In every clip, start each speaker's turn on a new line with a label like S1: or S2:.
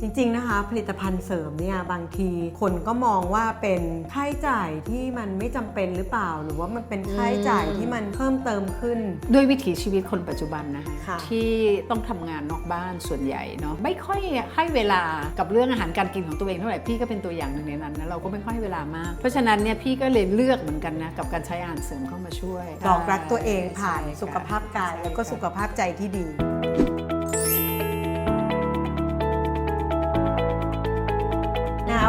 S1: จริงๆนะคะผลิตภัณฑ์เสริมเนี่ยบางทีคนก็มองว่าเป็นค่าใช้จ่ายที่มันไม่จำเป็นหรือเปล่า หรือว่ามันเป็นค่าใช้จ่ายที่มันเพิ่มเติมขึ้น
S2: ด้วยวิถีชีวิตคนปัจจุบันนะคะ
S1: ค่ะ
S2: ที่ต้องทำงานนอกบ้านส่วนใหญ่เนาะไม่ค่อยให้เวลากับเรื่องอาหารการกินของตัวเองเท่าไหร่พี่ก็เป็นตัวอย่างหนึ่งในนั้นนะเราก็ไม่ค่อยให้เวลามาก เพราะฉะนั้นเนี่ยพี่ก็เลยเลือกเหมือนกันนะกับการใช้อาหารเสริมเข้ามาช่วย
S1: บอกรักตัวเองผ่าน
S2: ใช่ค่ะ
S1: สุขภาพกายแล้วก็
S2: ใช่ค่ะ
S1: สุขภาพใจที่ดี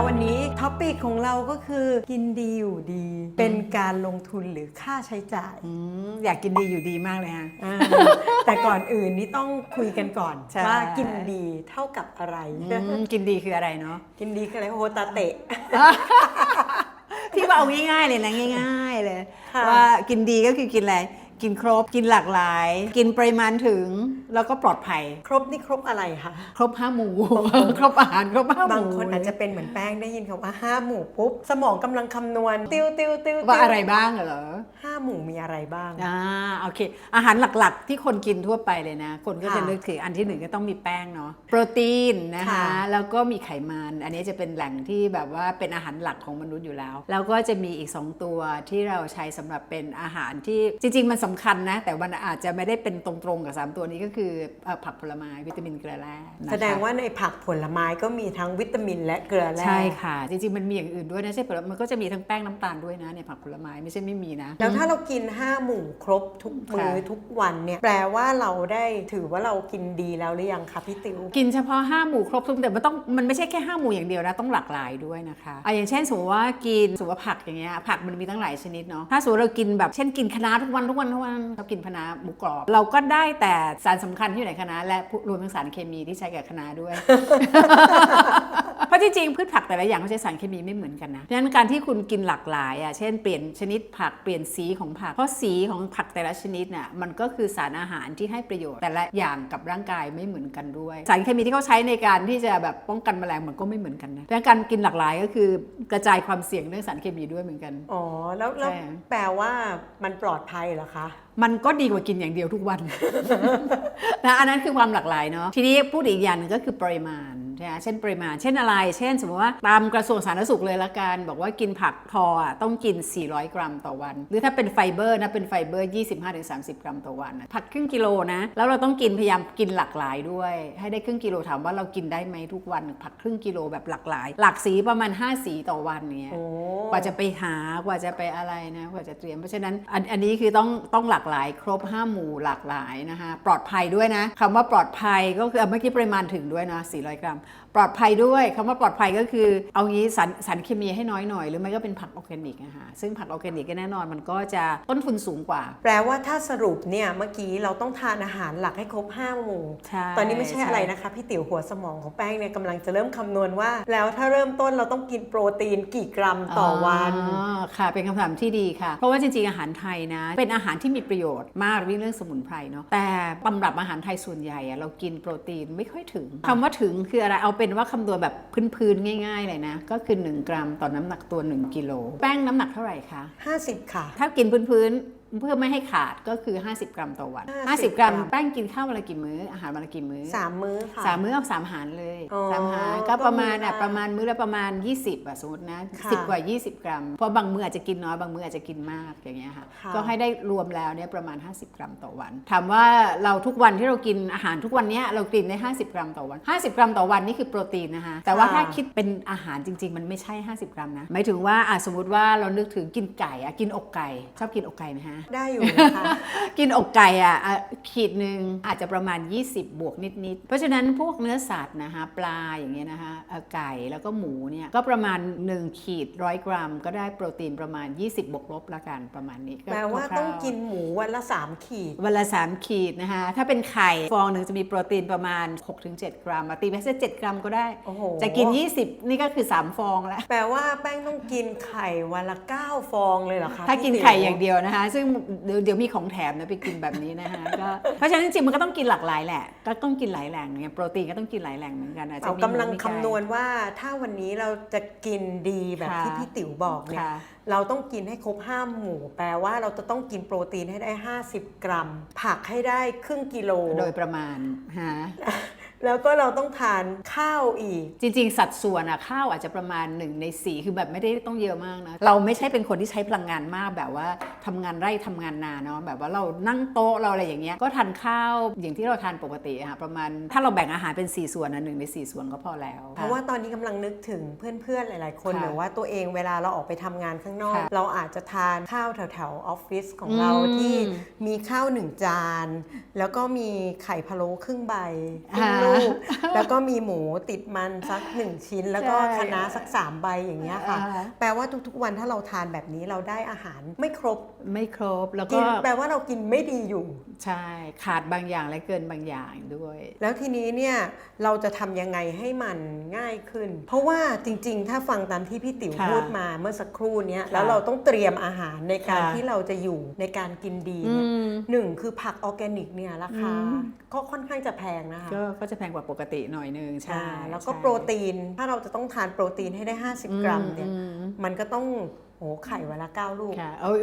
S1: วันนี้ท็อปิกของเราก็คือกินดีอยู่ดี เป็นการลงทุนหรือค่าใช้จ่าย
S2: อืมอยากกินดีอยู่ดีมากเลยฮะ
S1: อ่าแต่ก่อนอื่นนี่ต้องคุยกันก่อน
S2: ใช่
S1: ว่ากินดีเท่ากับอะไร
S2: อืมกินดีคืออะไรเนาะ
S1: กินดีคืออะไรโฮตาเตะ
S2: พี่ว่าเอาง่ายๆเลยนะง่าย ๆเลย
S1: ค่ะ
S2: ว่ากินดีก็คือกินอะไร กินครบ กินหลากหลาย กินปริมาณถึง แล้วก็ปลอดภัย
S1: ครบนี่ครบอะไรคะ
S2: ครบห้าหมู่ ครบอาหารครบห้าหมู่
S1: บางคนอาจจะเป็นเหมือนแป้งได้ยินคำว่าห้าหมู่ปุ๊บ สมองกำลังคำนวณ ติ้วติ้วติ้ว
S2: ว่าอะไรบ้างเหรอ
S1: ห้าหมู่มีอะไรบ้าง
S2: อ่าโอเค อาหารหลักๆ ที่คนกินทั่วไปเลยนะ คนก็จะ
S1: ค่ะ
S2: เลือกถืออันที่หนึ่งก็ต้องมีแป้งเนาะ โปรตีนนะคะ
S1: ค่ะ
S2: แล้วก็มีไขมัน อันนี้จะเป็นแหล่งที่แบบว่าเป็นอาหารหลักของมนุษย์อยู่แล้ว แล้วก็จะมีอีก 2 ตัวที่เราใช้สำหรับเป็นอาหารที่จริงๆมันสำคัญนะ แต่มันอาจจะไม่ได้เป็นตรงๆกับ 3 ตัวนี้ก็คือเอ่อผักผลไม้วิตามินเกลือแร่นะคะ
S1: แสดงว่าในผักผลไม้ก็มีทั้งวิตามินและเกลือแร่
S2: ใช่ค่ะ จริงๆมันมีอย่างอื่นด้วยนะใช่ผลมันก็จะมีทั้งแป้งน้ำตาลด้วยนะในผักผลไม้ไม่ใช่ไม่มีนะ
S1: แล้วถ้าเรากิน 5 หมู่ครบทุกมื้อ
S2: ค่ะ
S1: ทุกวันเนี่ยแปลว่าเราได้ถือว่าเรากินดีแล้วหรือยังคะพี่ติว
S2: กินเฉพาะ 5 หมู่ครบทุกแต่มันต้องมันไม่ใช่แค่ 5 หมู่อย่างเดียวนะต้องหลากหลายด้วยนะคะอะอย่างเช่นสมมติว่ากินสมมติว่าผักอย่างเงี้ยผักมันมีตั้งหลายชนิดเนาะถ้าสมมติเรากินแบบเช่นกินคะน้าทุกวันทุกวันทุกวันเรากินคะน้าหมูกรอบ เราก็ได้แต่สารสำคัญที่อยู่ในคะน้าและรวมทั้งสารเคมีที่ใช้กับคะน้าด้วย เพราะจริงๆพืชผักแต่ละอย่างเขาใช้สารเคมีไม่เหมือนกันนะดังนั้นการที่คุณกินหลากหลายอะเช่นเปลี่ยนชนิดผักเปลี่ยนสีของผัก เพราะสีของผักแต่ละชนิดน่ะมันก็คือสารอาหารที่ให้ประโยชน์แต่ละอย่างกับร่างกายไม่เหมือนกันด้วย สารเคมีที่เขาใช้ในการที่จะแบบป้องกันแมลงมันก็ไม่เหมือนกันนะดังนั้นการกินหลากหลายก็คือกระจายความเสี่ยงเรื่องสารเคมีด้วยเหมือนกัน
S1: อ๋อแล้วแปลว่ามันปลอดภัยเหรอคะ
S2: มันก็ดีกว่ากินอย่างเดียวทุกวันนะอันนั้นคือความหลากหลายเนาะทีนี้พูดอีกอย่างหนึ่งก็คือปริมาณ ใช่ไหมเช่นปริมาณ เช่นอะไร เช่น สมมติว่าตามกระทรวงสาธารณสุขเลยละกัน บอกว่ากินผักพออะต้องกิน 400 กรัมต่อวัน หรือถ้าเป็นไฟเบอร์นะ เป็นไฟเบอร์ 25-30 กรัมต่อวันนะผักครึ่งกิโลนะ แล้วเราต้องกินพยายามกินหลากหลายด้วย ให้ได้ครึ่งกิโลถามว่าเรากินได้ไหมทุกวัน ผักครึ่งกิโลแบบหลากหลาย หลากสีประมาณ 5 สีต่อวันเนี่ย
S1: โอ้
S2: กว่าจะไปหากว่าจะไปอะไรนะกว่าจะเตรียมเพราะฉะนั้นอันอันนี้คือต้องต้องหลากหลายครบ5หมู่หลากหลายนะคะปลอดภัยด้วยนะคำว่าปลอดภัยก็คือเมื่อกี้ปริมาณถึงด้วยนะ400 กรัมปลอดภัยด้วยคำว่าปลอดภัยก็คือเอางี้สารสารเคมีให้น้อยหน่อย หรือไม่ก็เป็นผักออร์แกนิกนะคะซึ่งผักออร์แกนิกก็แน่นอนมันก็จะต้นทุนสูงกว่า
S1: แปลว่าถ้าสรุปเนี่ยเมื่อกี้เราต้องทานอาหารหลักให้ครบ5หมู่
S2: ใช่
S1: ตอนนี้ไม่ใช่
S2: ใช่
S1: อะไรนะคะพี่ติ๋วหัวสมองของแป้งเนี่ยกำลังจะเริ่มคำนวณว่า แล้วถ้าเริ่มต้นเราต้องกินโปรตีนกี่กรัมต่อวัน
S2: อ๋อค่ะเป็นคำถามที่ดีค่ะ เพราะว่าจริงๆอาหารไทยนะ เป็นอาหารที่มีประโยชน์มากเรื่องสมุนไพรเนาะแต่ตำรับอาหารไทยส่วนใหญ่อะเรากินโปรตีนไม่ค่อยถึงคำว่าถึงคืออะไรเอาเป็นว่าคำนวณแบบพื้นๆง่าย ๆ เลยนะ ก็คือ 1 กรัมต่อน้ำหนักตัว 1กิโลแป้งน้ำหนักเท่าไหร่คะ
S1: 50 ค่ะ
S2: ถ้ากินพื้นๆ เพื่อไม่ให้ขาดก็คือ 50 กรัมต่อวัน
S1: 50
S2: 50กรัม
S1: กรัม
S2: แป้งกินข้าววันละกี่มื้ออาหารวันละกี่มื้อ
S1: 3มื้อค่ะ
S2: สามมื้อเอาสามหารเลย
S1: อ๋อ
S2: สามหาร
S1: ก็
S2: ก็ประมาณอะ
S1: มื้อละ
S2: ประมาณมื้อละประมาณ 20อะสมมตินะ
S1: ค่ะ
S2: สิบกว่า 20 กรัมเพราะบางมื้ออาจจะกินน้อยบางมื้ออาจจะกินมากอย่างเงี้ยค่ะ
S1: ค่ะ
S2: ก็ให้ได้รวมแล้วเนี่ยประมาณ 50 กรัมต่อวันถามว่าเราทุกวันที่เรากินอาหารทุกวันเนี้ยเรากินได้ 50 กรัมต่อวัน 50 กรัมต่อวันนี่คือโปรตีนนะคะแต่ว่าถ้าคิดเป็นอาหารจริง ๆ มันไม่ใช่ 50 กรัมนะหมายถึงว่าอะสมมติว่าเรานึกถึงกินไก่อะกินอกไก่ชอบกินอกไก่ไหมฮะ
S1: ได้อยู่นะคะ
S2: กินอกไก่อะอะขีดหนึ่งอาจจะประมาณ 20 บวกนิด ๆ เพราะฉะนั้นพวกเนื้อสัตว์นะคะปลาอย่างเงี้ยนะคะเอ่อไก่แล้วก็หมูเนี่ยก็ประมาณ 1 ขีดร้อยกรัม ก็ได้โปรตีนประมาณ 20 บวกลบละกันประมาณนี้
S1: แปลว่า
S2: คร่ๆ
S1: ต้องกินหมูวันละ 3 ขีด
S2: วันละ 3 ขีดนะคะ ถ้าเป็นไข่ฟองหนึ่งจะมีโปรตีนประมาณ 6-7 กรัมอะตีไปสัก7กรัมก็ได้
S1: โอ้โห
S2: จะกิน 20 นี่ก็คือ 3 ฟองแล้ว
S1: แปลว่าแป้งต้องกินไข่วันละ 9 ฟองเลยเหรอคะ
S2: ถ้ากิน
S1: พี่ติ๋ว
S2: ไข่อย่างเดียวนะคะ ซึ่งเดี๋ยวเดี๋ยวมีของแถมนะไปกินแบบนี้นะคะก็เพราะฉะนั้นจริงๆมันก็ต้องกินหลากหลายแหละ ก็ต้องกินหลายแหล่งเนี่ยโปรตีนก็ต้องกินหลายแหล่งเหมือนกันอาจจะ
S1: เรา
S2: มี
S1: กำลัง
S2: หมูมีไก่
S1: คำนวณว่าถ้าวันนี้เราจะกินดีแบบ
S2: ค่ะ
S1: ที่พี่ติ๋วบอกเนี่ย
S2: ค่ะ
S1: เราต้องกินให้ครบ5หมู่ แปลว่าเราจะต้องกินโปรตีนให้ได้ 50 กรัม ผักให้ได้ครึ่งกิโล
S2: โดยประมาณฮะ
S1: แล้วก็เราต้องทานข้าวอีก
S2: จริง ๆ สัดส่วนอะข้าวอาจจะประมาณ1ใน4คือแบบไม่ได้ต้องเยอะมากนะ เราไม่ใช่เป็นคนที่ใช้พลังงานมากแบบว่าทำงานไร่ทำงานนาเนาะแบบว่าเรานั่งโต๊ะเราอะไรอย่างเงี้ยก็ทานข้าวอย่างที่เราทานปกติอะค่ะประมาณถ้าเราแบ่งอาหารเป็น 4 ส่วนนะหนึ่งใน 4 ส่วนก็พอแล้ว
S1: เพราะว่าตอนนี้กำลังนึกถึงเพื่อนๆหลาย ๆ คน
S2: ค่ะ
S1: หรือว่าตัวเองเวลาเราออกไปทำงานข้างนอก
S2: ค่ะ
S1: เราอาจจะทานข้าวแถวๆออฟฟิศของ
S2: อืม
S1: เราที่มีข้าวหนึ่งจาน แล้วก็มีไข่พะโล้ครึ่งใบครึ่งลูก แล้วก็มีหมูติดมันสักหนึ่งชิ้น แล้วก็
S2: ใช่
S1: คะน้าสักสามใบอย่างเงี้ยค่ะ
S2: อ่า
S1: แปลว่าทุกๆวันถ้าเราทานแบบนี้เราได้อาหารไม่ครบ
S2: ไม่ครบแล้ว
S1: กิ
S2: ก็
S1: นแปลว่าเรากินไม่ดีอยู่
S2: ใช่ขาดบางอย่างและเกินบางอย่างด้วย
S1: แล้วทีนี้เนี่ยเราจะทำยังไงให้มันง่ายขึ้น เพราะว่าจริง ๆ ถ้าฟังตามที่พี่ติ๋ว
S2: ค่ะ
S1: พูดมาเมื่อสักครู่เนี้ย
S2: ค่ะ
S1: แล้วเราต้องเตรียมอาหารในการ
S2: ค่ะ
S1: ที่เราจะอยู่ในการกินดี
S2: อื
S1: เนี่ย
S2: ม
S1: หนึ่งคือผักออร์แกนิกเนี่ยราคา
S2: อืม
S1: ก็ค่อนข้างจะแพงนะคะ
S2: ก็ก็จะแพงกว่าปกติหน่อยนึงใช่
S1: อ่าแล้วก็
S2: ใช่
S1: โปรตีน ถ้าเราจะต้องทานโปรตีนให้ได้ 50 กรัมเนี่ย
S2: อืม
S1: มันก็ต้อง โหไข่วันละ9ลูก
S2: ค่ะเออ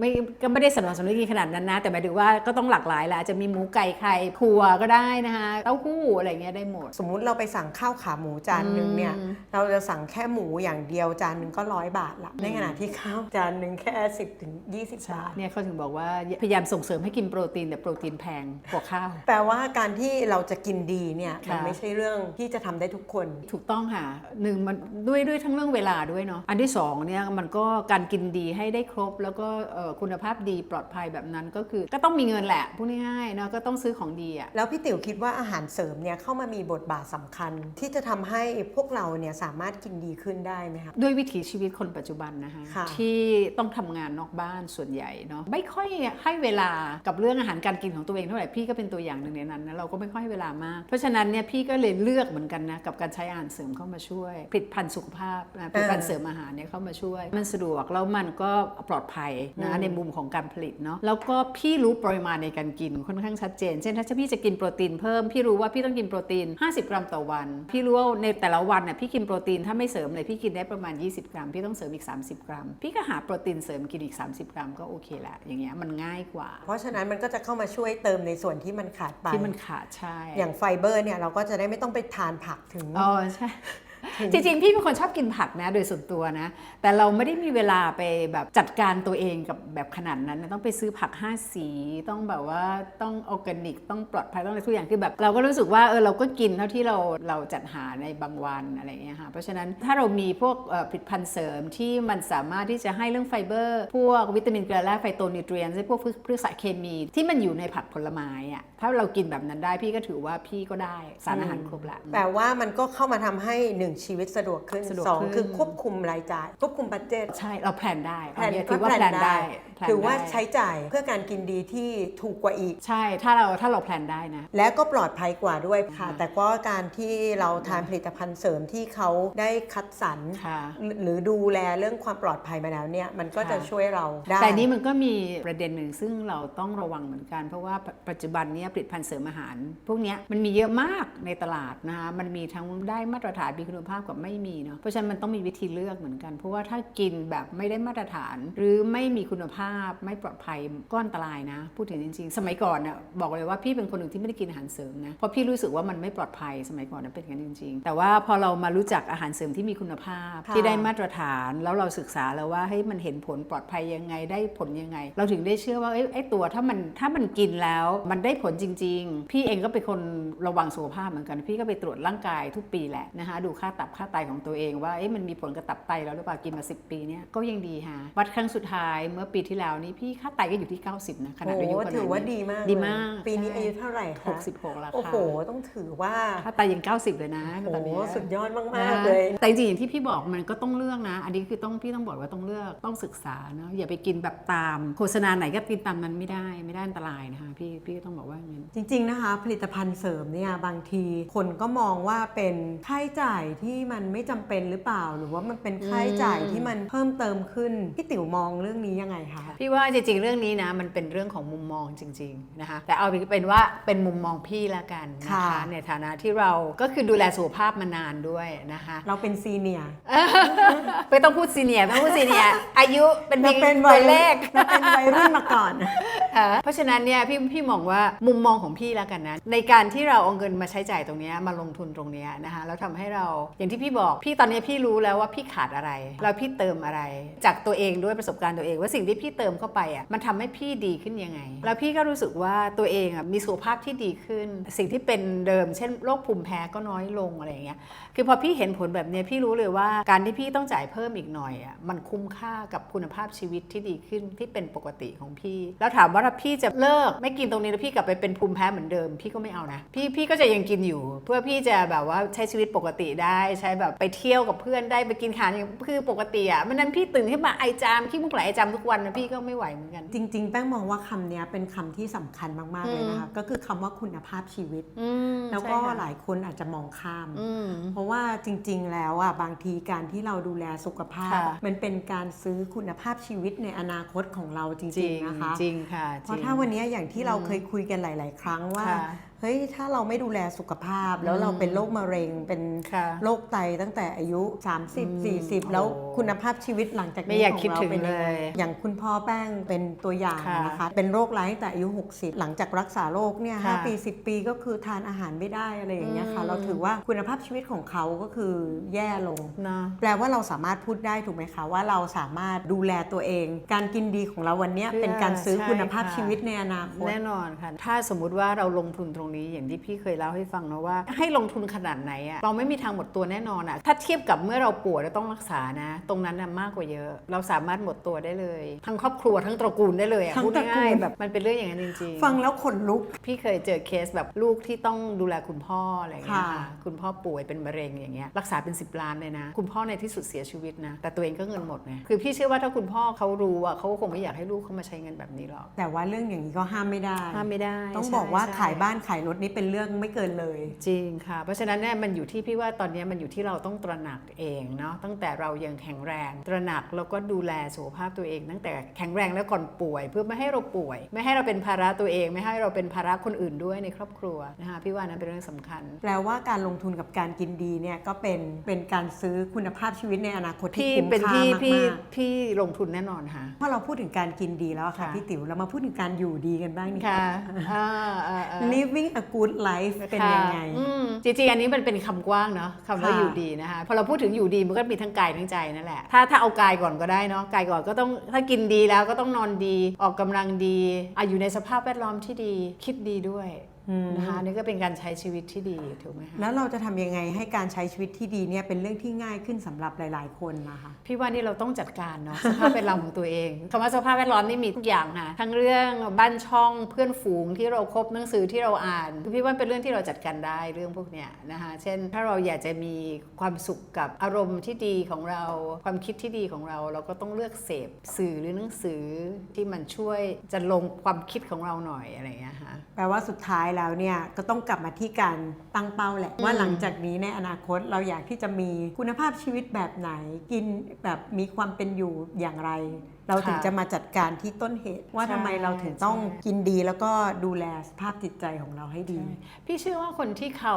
S2: ไม่ก็ไม่ได้สนับสนุนกินขนาดนั้นนะ แต่หมายถึงว่าก็ต้องหลากหลายแหละอาจจะมีหมูไก่ไข่ถั่วก็ได้นะคะเต้าหู้อะไรเงี้ยได้หมด
S1: สมมุติเราไปสั่งข้าวขาหมูจานหนึ่งเนี่ย
S2: อืม
S1: เราจะสั่งแค่หมูอย่างเดียวจานหนึ่งก็ร้อยบาทละในขณะที่ข้าวจานหนึ่งแค่10ถึง20บาท
S2: เนี่ยเขาถึงบอกว่าพยายามส่งเสริมให้กินโปรตีนแต่โปรตีนแพงกว่าข้าว
S1: แปลว่าการที่เราจะกินดีเนี่ยมัน
S2: ค่ะ
S1: ไม่ใช่เรื่องที่จะทำได้ทุกคน
S2: ถูกต้องค่ะหนึ่งมันด้วยด้วยทั้งเรื่องเวลาด้วยเนาะอันที่สองเนี่ยมันก็การกินดีให้ได้ครบ แล้วก็เอ่อคุณภาพดีปลอดภัยแบบนั้นก็คือ ก็ต้องมีเงินแหละพูดง่ายๆเนาะก็ต้องซื้อของดีอะ
S1: แล้วพี่ติ๋วคิดว่าอาหารเสริมเนี่ยเข้ามามีบทบาทสำคัญ ที่จะทำให้พวกเราเนี่ยสามารถกินดีขึ้นได้ไหมครับ
S2: ด้วยวิถีชีวิตคนปัจจุบันนะคะ
S1: ค่ะ
S2: ที่ต้องทำงานนอกบ้านส่วนใหญ่เนาะไม่ค่อยให้เวลากับเรื่องอาหารการกินของตัวเองเท่าไหร่พี่ก็เป็นตัวอย่างหนึ่งในนั้นนะเราก็ไม่ค่อยให้เวลามาก เพราะฉะนั้นเนี่ยพี่ก็เลยเลือกเหมือนกันนะกับการใช้อาหารเสริมเข้ามาช่วยผลิตภัณฑ์สุขภาพนะผลิตภัณฑ์เสริมอาหารเนี่ยเข้ามาช่วยมันสะดวก แล้วมันก็ปลอดภัยนะในมุมของการผลิตเนาะแล้วก็พี่รู้ปริมาณในการกินค่อนข้างชัดเจน เช่นถ้าพี่จะกินโปรตีนเพิ่ม พี่รู้ว่าพี่ต้องกินโปรตีน 50 กรัมต่อวัน พี่รู้ว่าในแต่ละวันน่ะพี่กินโปรตีนถ้าไม่เสริมเลยพี่กินได้ประมาณ 20 กรัม พี่ต้องเสริมอีก 30 กรัม พี่ก็หาโปรตีนเสริมกินอีก 30 กรัมก็โอเคละอย่างเงี้ยมันง่ายกว่า
S1: เพราะฉะนั้นมันก็จะเข้ามาช่วยเติมในส่วนที่มันขาดไป
S2: ที่มันขาดใช่
S1: อย่างไฟเบอร์เนี่ยเราก็จะได้ไม่ต้องไปทานผักถึง
S2: อ๋อใช่ จริงๆ พี่เป็นคนชอบกินผักนะ โดยส่วนตัวนะ แต่เราไม่ได้มีเวลาไปแบบจัดการตัวเองกับแบบขนาดนั้นนะต้องไปซื้อผัก 5 สี ต้องแบบว่าต้องออร์แกนิก ต้องปลอดภัยต้องอะไรทุกอย่างคือแบบ เราก็รู้สึกว่าเออเราก็กินเท่าที่เราเราจัดหาในบางวันอะไรอย่างเงี้ยค่ะ เพราะฉะนั้นถ้าเรามีพวกเอ่อผลิตภัณฑ์เสริมที่มันสามารถที่จะให้เรื่องไฟเบอร์ พวกวิตามินเกลือแร่ไฟโตนิวเทรียนพวกพืชสารเคมี ที่มันอยู่ในผักผลไม้อะถ้าเรากินแบบนั้นได้พี่ก็ถือว่าพี่ก็ได้สารอาหารครบละ
S1: แปลว่ามันก็เข้ามาทำให้หนึ่งชีวิตสะดวกขึ้น
S2: สะดวก
S1: สอง
S2: ขึ้น
S1: คือควบคุมรายจ่าย ควบคุมบัตเจต
S2: ใช่เราแพลนได้
S1: แผน
S2: เอาเนี่ย
S1: ก็
S2: ถือว่า
S1: แพ
S2: แพ
S1: ล
S2: ล
S1: น
S2: น
S1: ได้
S2: ได้แพลน
S1: ถือว่า
S2: ได้
S1: ใช้จ่ายเพื่อการกินดีที่ถูกกว่าอีก
S2: ใช่ถ้าเราถ้าเราแพลนได้นะ
S1: และก็ปลอดภัยกว่าด้วยค่ะ
S2: อืม
S1: แต่ก็การที่เราทานผลิตภัณฑ์เสริมที่เขาได้คัดสรร
S2: ค่ะ
S1: หรือหรือดูแลเรื่องความปลอดภัยมาแล้วเนี่ย มันก็จะ
S2: ค่ะ
S1: ช่วยเราได้
S2: แต่นี้มันก็มีประเด็นหนึ่งซึ่งเราต้องระวังเหมือนกัน เพราะว่าปัจจุบันเนี้ผลิตภัณฑ์เสริมอาหาร พวกเนี้ยมันมีเยอะมากในตลาดนะคะมันมีทั้งได้มาตรฐานมีคุณภาพกับไม่มีเนาะเพราะฉะนั้นมันต้องมีวิธีเลือกเหมือนกัน เพราะว่าถ้ากินแบบไม่ได้มาตรฐาน หรือไม่มีคุณภาพไม่ปลอดภัยก็อันตรายนะ พูดถึงจริง ๆ สมัยก่อนน่ะบอกเลยว่าพี่เป็นคนหนึ่งที่ไม่ได้กินอาหารเสริมนะเพราะพี่รู้สึกว่ามันไม่ปลอดภัยสมัยก่อนนั้นเป็นอย่างนั้นจริง ๆ แต่ว่าพอเรามารู้จักอาหารเสริมที่มีคุณภาพ
S1: ค่ะ
S2: ที่ได้มาตรฐานแล้วเราศึกษาแล้วว่าให้ยมันเห็นผลปลอดภัยยังไงได้ผลยังไง เราถึงได้เชื่อว่าเอ้ยไอ้ตัวถ้ามันถ้ามันกินแล้วมันได้ผลจริง ๆ พี่เองก็เป็นคนระวังสุขภาพเหมือนกัน พี่ก็ไปตรวจร่างกายทุกปีแหละนะคะดูค่าตับค่าไตของตัวเองว่าเอ้ยมันมีผลกับตับไตแล้วหรือเปล่ากินมา 10 ปีเนี้ยก็ยังดีฮะวัดครั้งสุดท้ายเมื่อปีที่แล้วนี้พี่ค่าไตก็อยู่ที่ 90นะขนาดอายุ
S1: โอ้
S2: ขนาด
S1: ถือว่า
S2: นี้
S1: ดีมาก
S2: ดี
S1: เลย
S2: มาก
S1: ปีนี้
S2: ใช่
S1: อายุเท่าไหร่คะ
S2: 66แล้ว
S1: โอ้
S2: ค่ะ
S1: โห ต้องถือว่า
S2: ค่าไตยัง 90 เลยนะ
S1: โอ้
S2: ตอน
S1: โห
S2: นี้
S1: สุดยอด
S2: นะ
S1: มากๆเลย
S2: แต่จริงๆอย่างที่พี่บอกมันก็ต้องเลือกนะ อันนี้คือต้องพี่ต้องบอกว่าต้องเลือกต้องศึกษาเนาะอย่าไปกินแบบตาม โฆษณาไหนก็กินตามนั้นไม่ได้ไม่ได้อันตรายนะคะพี่พี่ก็ต้องบอกว่าอย่างนั้น
S1: จริง ๆนะคะ ผลิตภัณฑ์เสริมเนี่ยบางทีคนก็มองว่าเป็นค่าใช้จ่ายที่มันไม่จำเป็นหรือเปล่า หรือว่ามันเป็นค่าใช้จ่ายที่มันเพิ่มเติมขึ้นพี่ติ๋วมองเรื่องนี้ยังไงคะ
S2: พี่ว่าจริงๆเรื่องนี้นะมันเป็นเรื่องของมุมมองจริงๆนะคะแต่เอาเป็นว่าเป็นมุมมองพี่ละกันนะคะ
S1: ค่ะ
S2: ในฐานะที่เราก็คือดูแลสุขภาพมานานด้วยนะคะ
S1: เราเป็นซีเนียร์
S2: ไม่ต้องพูดซีเนียร์ไม่ต้องพูดซีเนียร์อายุเป็น
S1: เรา
S2: เพียง
S1: เป็น
S2: ตัวเลข
S1: เราเป็นวัยรุ่นมาก่อน
S2: อะ เพราะฉะนั้นเนี่ยพี่พี่มองว่ามุมมองของพี่แล้วกันนะ ในการที่เราเอาเงินมาใช้จ่ายตรงนี้มาลงทุนตรงนี้นะคะแล้วทำให้เราอย่างที่พี่บอกพี่ตอนนี้พี่รู้แล้วว่าพี่ขาดอะไร แล้วพี่เติมอะไร จากตัวเองด้วยประสบการณ์ตัวเอง ว่าสิ่งที่พี่เติมเข้าไปอะมันทำให้พี่ดีขึ้นยังไง แล้วพี่ก็รู้สึกว่าตัวเองอะมีสุขภาพที่ดีขึ้น สิ่งที่เป็นเดิม เช่นโรคภูมิแพ้ก็น้อยลงอะไรอย่างเงี้ยคือพอพี่เห็นผลแบบเนี้ยพี่รู้เลยว่าการที่พี่ต้องจ่ายเพิ่มอีกหน่อยอะมันคุ้มค่ากับคุณภาพชีวิตที่ดีขึ้นที่เป็นปกติของพี่ แล้วถามว่าถ้าพี่จะเลิกไม่กินตรงนี้แล้วพี่กลับไปเป็นภูมิแพ้เหมือนเดิม พี่ก็ไม่เอานะ พี่พี่ก็จะยังกินอยู่ เพื่อพี่จะแบบว่าใช้ชีวิตปกติได้ใช้แบบไปเที่ยวกับเพื่อนได้ไปกินอาหารอย่างคือปกติอะมันนั้นพี่ตื่นขึ้นมาไอจามขี้มุกไหลไอจามทุกวันนะพี่ก็ไม่ไหวเหมือนกัน
S1: จริง ๆ แป้งมองว่าคำเนี้ยเป็นคำที่สำคัญมากๆเลยนะคะก็คือคำว่าคุณภาพชีวิต
S2: อืม
S1: แล้วก็
S2: ใช่ค่ะ
S1: หลายคนอาจจะมองข้าม
S2: อืม
S1: เพราะว่าจริง ๆ แล้วอะบางทีการที่เราดูแลสุขภาพ
S2: ค่ะ
S1: มันเป็นการซื้อคุณภาพชีวิตในอนาคตของเราจ
S2: จ
S1: ริ
S2: ริ
S1: ง
S2: ง
S1: ๆ นะคะ
S2: จริงค่ะ
S1: เพราะถ้าวันนี้อย่างที่เราเคยคุยกันหลาย ๆ ครั้งว่า เฮ้ยถ้าเราไม่ดูแลสุขภาพ แล้วเราเป็นโรคมะเร็งเป็น
S2: ค่ะ
S1: โรคไตตั้งแต่อายุ 30
S2: ม
S1: 40 แล้ว
S2: โอ้
S1: คุณภาพชีวิตหลังจาก
S2: ไม่
S1: นี้
S2: อยาก
S1: ของ
S2: คิด
S1: เรา
S2: ถึง
S1: เป็นยังไง
S2: เลย
S1: อย่างคุณพ่อแป้งเป็นตัวอย่าง
S2: ค่ะ
S1: นะคะเป็นโรคร้ายตั้งแต่อายุ 60 หลังจากรักษาโรคเนี่ยห้า
S2: ค่ะ
S1: ปี 10 ปีก็คือทานอาหารไม่ได้อะไรอย่างเงี้ยค่ะ
S2: อืม
S1: เราถือว่าคุณภาพชีวิตของเขาก็คือแย่ลง
S2: เนาะ
S1: แปลว่าเราสามารถพูดได้ถูกไหมคะว่าเราสามารถดูแลตัวเอง การกินดีของเราวันเนี้ย
S2: เพื่อ
S1: เป็นการซื้อ
S2: ใช่
S1: คุณภาพ
S2: ค่ะ
S1: ชีวิตในอนาคต
S2: แน่นอนค่ะถ้าสมมุติว่าเราลงทุนตรงนี้อย่างที่พี่เคยเล่าให้ฟังนะว่า ให้ลงทุนขนาดไหนอะเราไม่มีทางหมดตัวแน่นอนอะถ้าเทียบกับเมื่อเราป่วยแล้วต้องรักษานะ ตรงนั้นน่ะมากกว่าเยอะ เราสามารถหมดตัวได้เลย ทั้งครอบครัวทั้งตระกูลได้เลยอะ
S1: ทั้ง
S2: พูด
S1: ตระกูล
S2: ง่ายๆแบบมันเป็นเรื่องอย่างนั้นจริงๆ
S1: ฟังแล้วขนลุก
S2: พี่เคยเจอเคสแบบลูกที่ต้องดูแลคุณพ่ออะไรอย่างเงี้ย
S1: ค่ะ
S2: ค่ะคุณพ่อป่วยเป็นมะเร็งอย่างเงี้ยรักษาเป็น 10 ล้านเลยนะ คุณพ่อในที่สุดเสียชีวิตนะ แต่ตัวเองก็เงินหมดไงคือพี่เชื่อว่าถ้าคุณพ่อเขารู้อะเขาก็คงไม่อยากให้ลูกเขามาใช้เงินแบบนี้หรอก
S1: แต่ว่าเรื่องอย่างนี้ก็ห้ามไม่ได้
S2: ห้ามไม่ได้
S1: ต้อง
S2: ใช่
S1: บอกว่า
S2: ใช่
S1: ขายบ้านขายรถนี่เป็นเรื่องไม่เกินเลย
S2: จริงค่ะ เพราะฉะนั้นเนี่ยมันอยู่ที่พี่ว่าตอนนี้มันอยู่ที่เราต้องตระหนักเองเนาะตั้งแต่เรายังแข็งแรง ตระหนักแล้วก็ดูแลสุขภาพตัวเอง ตั้งแต่แข็งแรงแล้วก่อนป่วย เพื่อไม่ให้เราป่วย ไม่ให้เราเป็นภาระตัวเอง ไม่ให้เราเป็นภาระคนอื่นด้วยในครอบครัวนะคะพี่ว่านั้นเป็นเรื่องสำคัญ
S1: แปลว่าการลงทุนกับการกินดีเนี่ยก็เป็นเป็นการซื้อคุณภาพชีวิตในอนาคตที่
S2: พี่
S1: คุ้ม
S2: เป็น
S1: ค่า
S2: พี่
S1: มาก
S2: พี่
S1: ๆ
S2: พี่ลงทุนแน่นอนค่ะ
S1: พอเราพูดถึงการกินดีแล้วอะค่ะ
S2: ค่ะ
S1: พี่ติ๋วเรามาพูดถึงการอยู่ดีกันบ้างดีก
S2: ค่ะ
S1: ว่า
S2: อ่าอ่าอ่า
S1: living a good life เป็นยังไง
S2: ค่ะอืมจริงๆอันนี้มันเป็นคำกว้างเนาะคำว่า
S1: ค่ะ
S2: อยู่ดีนะคะพอเราพูดถึงอยู่ดีมันก็มีทั้งกายทั้งใจนั่นแหละถ้าถ้าเอากายก่อนก็ได้เนาะกายก่อนก็ต้องถ้ากินดีแล้วก็ต้องนอนดี ออกกำลังดีอะอยู่ในสภาพแวดล้อมที่ดี คิดดีด้วย
S1: อืม
S2: นะคะอันนี่ก็เป็นการใช้ชีวิตที่ดีถูกไหมคะ
S1: แล้วเราจะทำยังไงให้การใช้ชีวิตที่ดีเนี่ยเป็นเรื่องที่ง่ายขึ้นสำหรับหลาย ๆ คนนะคะ
S2: พี่ว่านี่เราต้องจัดการเนาะสภาพแวดล้อมของตัวเองคำว่าสภาพแวดล้อมนี่มีทุกอย่างค่ะทั้งเรื่องบ้านช่องเพื่อนฝูงที่เราคบหนังสือที่เราอ่านคือพี่ว่าเป็นเรื่องที่เราจัดการได้เรื่องพวกเนี้ยนะคะเช่น ถ้าเราอยากจะมีความสุขกับอารมณ์ที่ดีของเรา ความคิดที่ดีของเรา เราก็ต้องเลือกเสพสื่อหรือหนังสือที่มันช่วยจะลงความคิดของเราหน่อยอะไรอย่างเงี้ยค่ะ
S1: แปลว่าสุดท้ายแล้วเนี่ยก็ต้องกลับมาที่การตั้งเป้าแหละ ว่าหลังจากนี้ในอนาคตเราอยากที่จะมีคุณภาพชีวิตแบบไหนกินแบบมีความเป็นอยู่อย่างไร เราถึง
S2: ค่ะ
S1: จะมาจัดการที่ต้นเหตุ ว่า
S2: ใช่
S1: ทำไมเราถึงต้อง
S2: ใช่
S1: กินดีแล้วก็ดูแลสภาพจิตใจของเราให้ดี
S2: พี่เชื่อว่าคนที่เขา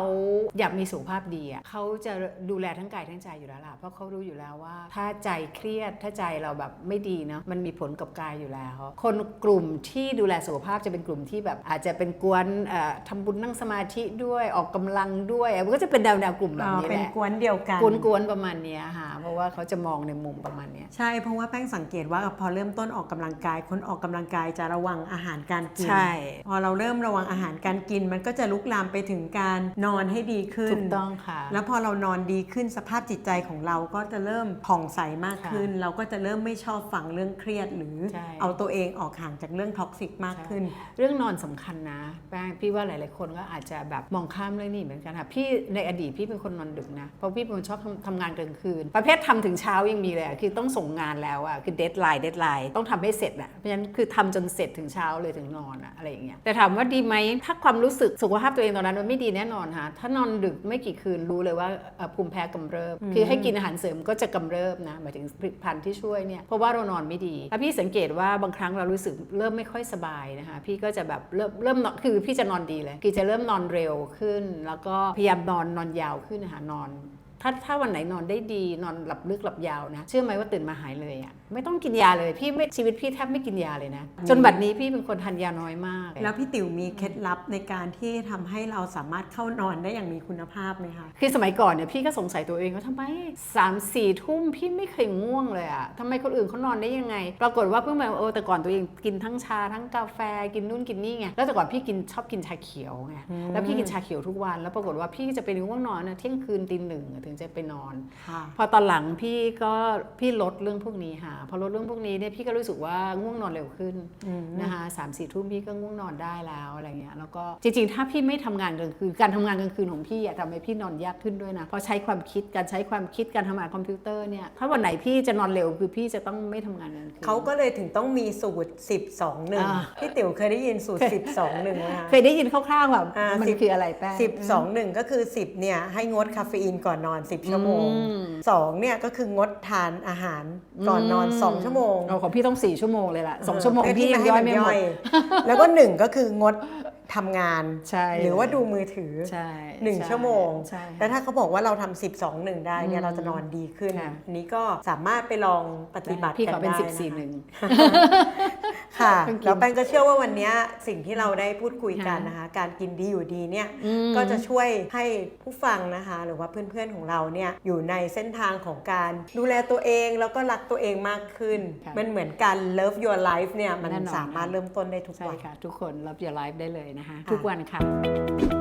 S2: อยากมีสุขภาพดีอะเขาจะดูแลทั้งกายทั้งใจอยู่แล้วล่ะเพราะเขารู้อยู่แล้วว่า ถ้าใจเครียดถ้าใจเราแบบไม่ดีเนาะมันมีผลกับกายอยู่แล้ว คนกลุ่มที่ดูแลสุขภาพจะเป็นกลุ่มที่แบบอาจจะเป็นกวนเอ่อทำบุญนั่งสมาธิด้วยออกกำลังด้วยมันก็จะเป็นแนวแนวๆกลุ่มแบบนี้
S1: เป็น
S2: แหละ
S1: กวนเดียวกัน
S2: กวนๆประมาณเนี้ยค่ะเพราะว่าเขาจะมองในมุมประมาณเนี้ย
S1: ใช่เพราะว่าแป้งสังเกตว่าพอเริ่มต้นออกกำลังกาย คนออกกำลังกายจะระวังอาหารการกิน
S2: ใช่
S1: พอเราเริ่มระวังอาหารการกิน มันก็จะลุกลามไปถึงการนอนให้ดีขึ้น
S2: ถูกต้องค่ะ
S1: แล้วพอเรานอนดีขึ้นสภาพจิตใจของเราก็จะเริ่มผ่องใสมากขึ้น เราก็จะเริ่มไม่ชอบฟังเรื่องเครียด หรือ
S2: ใช่
S1: เอาตัวเองออกห่างจากเรื่องท็อกซิกมากขึ้น
S2: เรื่องนอนสำคัญนะแป้งพี่ว่าหลาย ๆ คนก็อาจจะแบบมองข้ามเรื่องนี้เหมือนกันค่ะพี่ในอดีตพี่เป็นคนนอนดึกนะเพราะพี่เป็นคนชอบทำทำงานกลางคืน ประเภททำถึงเช้ายังมีเลยอะคือต้องส่งงานแล้วอะคือเดทไลน์เดทไลน์ต้องทำให้เสร็จอะเพราะฉะนั้นคือทำจนเสร็จถึงเช้าเลยถึงนอนอะอะไรอย่างเงี้ยแต่ถามว่าดีไหมถ้าความรู้สึกสุขภาพตัวเองตอนนั้นมันไม่ดีแน่นอนค่ะถ้านอนดึกไม่กี่คืนรู้เลยว่าเอ่อภูมิแพ้กำเริบ คือให้กินอาหารเสริมก็จะกำเริบนะหมายถึงผลิตภัณฑ์ที่ช่วยเนี่ยเพราะว่าเรานอนไม่ดีแล้วพี่สังเกตว่าบางครั้งเรารู้สึกเริ่มไม่ค่อยสบายนะคะพี่ก็จะแบบเริ่มเริ่มนอนคือพี่จะนอนดีเลยคือจะเริ่มนอนเร็วขึ้น แล้วก็พยายามนอนนอนยาวขึ้นนะคะนอนถ้าถ้าวันไหนนอนได้ดีนอนหลับลึกหลับยาวนะ เชื่อไหมว่าตื่นมาหายเลยอะไม่ต้องกินยาเลยพี่ไม่ชีวิตพี่แทบไม่กินยาเลยนะ จนบัดนี้พี่เป็นคนทานยาน้อยมาก
S1: แล้วพี่ติ๋วมีเคล็ดลับในการที่ทำให้เราสามารถเข้านอนได้อย่างมีคุณภาพไหมคะ
S2: คือสมัยก่อนเนี่ยพี่ก็สงสัยตัวเองว่าทำไมสามสี่ทุ่มพี่ไม่เคยง่วงเลยอะทำไมคนอื่นเขานอนได้ยังไง ปรากฏว่าเพิ่งมาเออแต่ก่อนตัวเองกินทั้งชาทั้งกาแฟกินนู่นกินนี่ไงแล้วแต่ก่อนพี่กินชอบกินชาเขียวไงแล้วพี่กินชาเขียวทุกวัน แล้วปรากฏว่าพี่จะไปง่วงนอนนะเที่ยงคืนตีหนึ่งอะถึงจะไปนอน
S1: ค่ะ
S2: พอตอนหลังพี่ก็พี่ลดเรื่องพวกนี้ค่ะพอลดเรื่องพวกนี้เนี่ยพี่ก็รู้สึกว่าง่วงนอนเร็วขึ้นนะคะสามสี่ทุ่มพี่ก็ง่วงนอนได้แล้วอะไรเงี้ยแล้วก็จริงๆ ถ้าพี่ไม่ทำงานกลางคืนการทำงานกลางคืนของพี่อะทำให้พี่นอนยากขึ้นด้วยนะเพราะใช้ความคิดการใช้ความคิดการทำงานคอมพิวเตอร์เนี่ยถ้าวันไหนพี่จะนอนเร็วคือพี่จะต้องไม่ทำงานกลางคืน
S1: เขาก็เลยถึงต้องมีสูตร 10 2
S2: อ่า
S1: 1พี่ติ๋วเคยได้ยินสูตร 10 2 1ไหมคะ
S2: เคยได้ยินคร่าวๆแบบ
S1: อ่า
S2: มัน
S1: สิบ
S2: คืออะไรแป้ง
S1: 10 2 1 ก็คือ 10เนี่ยให้งดคาเฟอีนก่อนนอน 10 ชั่วโมง
S2: อืม
S1: 2เนี่ยก็คืองดทานอาหารก่อนนอน2 ชั่วโมง
S2: เอาของพี่ต้องสี่ชั่วโมงเลยล่ะสองชั่วโมง
S1: เพื่
S2: พี่ยัง
S1: ที่
S2: ย่อยไม่หมด
S1: แล้วก็หนึ่งก็คืองดทำงาน
S2: ใช่
S1: หรือว่าดูมือถือ
S2: ใช่
S1: หนึ่ง
S2: ใช่
S1: ชั่วโมง
S2: ใช่
S1: แล้วถ้าเขาบอกว่าเราทำสิบสองหนึ่งได้เนี่ย
S2: อืม
S1: เราจะนอนดีขึ้น
S2: ค่ะ
S1: อันนี้ก็สามารถไปลองปฏิบัติ
S2: พี่
S1: กั
S2: ขอนเป็น
S1: ได้
S2: สิบสี่ะหนึ่ง
S1: ค่ะ
S2: ต้องกิน
S1: แล้วแป้งก็เชื่อว่าวันเนี้ยสิ่งที่เราได้พูดคุยกันนะคะ การกินดีอยู่ดีเนี่ย
S2: อืม
S1: ก็จะช่วยให้ผู้ฟังนะคะ หรือว่าเพื่อนๆของเราเนี่ยอยู่ในเส้นทางของการดูแลตัวเองแล้วก็รักตัวเองมากขึ้น
S2: ค่ะ
S1: มันเหมือนการ love your life เนี่ยมัน
S2: แน่นอน
S1: สามารถเริ่มต้นได้ทุก
S2: ใช่
S1: วัน
S2: ค่ะทุกคนรับ your life ได้เลยนะคะ
S1: ค่ะ
S2: ทุกวันค่ะ